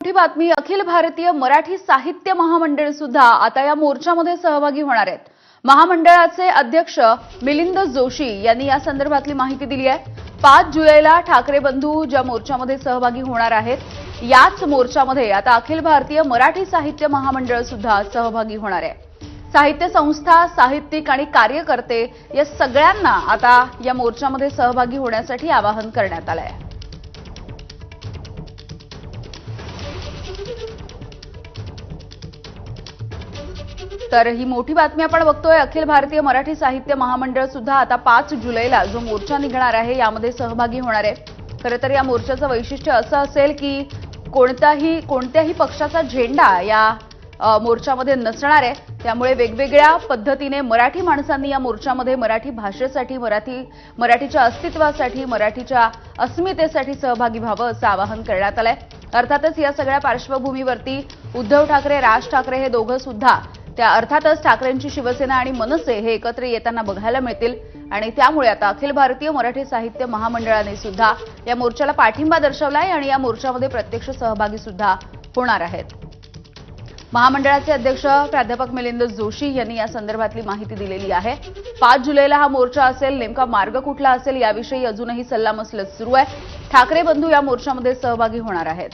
मोठी बातमी अखिल भारतीय मराठी साहित्य महामंडळ सुद्धा आता या मोर्चामध्ये सहभागी होणार आहेत. महामंडळाचे अध्यक्ष मिलिंद जोशी यांनी या संदर्भातली माहिती दिली आहे. पाच जुलैला ठाकरे बंधू ज्या मोर्चामध्ये सहभागी होणार आहेत याच मोर्चामध्ये आता अखिल भारतीय मराठी साहित्य महामंडळ सुद्धा सहभागी होणार आहे. साहित्य संस्था साहित्यिक आणि कार्यकर्ते या सगळ्यांना आता या मोर्चामध्ये सहभागी होण्यासाठी आवाहन करण्यात आलं आहे तर ही मोठी बातमी आपण बघतोय. अखिल भारतीय मराठी साहित्य महामंडळ सुद्धा आता पाच जुलैला जो मोर्चा निघणार आहे यामध्ये सहभागी होणार आहे. खरं तर या मोर्चाचं वैशिष्ट्य असं असेल की कोणताही कोणत्याही पक्षाचा झेंडा या मोर्चामध्ये नसणार आहे. त्यामुळे वेगवेगळ्या पद्धतीने मराठी माणसांनी या मोर्चामध्ये मराठी भाषेसाठी मराठी मराठीच्या अस्तित्वासाठी मराठीच्या अस्मितेसाठी सहभागी व्हावं असं आवाहन करण्यात आलंय. अर्थातच या सगळ्या पार्श्वभूमीवरती उद्धव ठाकरे राज ठाकरे हे दोघं सुद्धा त्या अर्थातच ठाकरेंची शिवसेना आणि मनसे हे एकत्र येताना बघायला मिळतील. आणि त्यामुळे आता अखिल भारतीय मराठी साहित्य महामंडळाने सुद्धा या मोर्चाला पाठिंबा दर्शवलाय आणि या मोर्चामध्ये प्रत्यक्ष सहभागी सुद्धा होणार आहेत. महामंडळाचे अध्यक्ष प्राध्यापक मिलिंद जोशी यांनी या संदर्भातली माहिती दिलेली आहे. पाच जुलैला हा मोर्चा असेल नेमका मार्ग कुठला असेल याविषयी अजूनही सल्लामसलत सुरू आहे. ठाकरे बंधू या मोर्चामध्ये सहभागी होणार आहेत.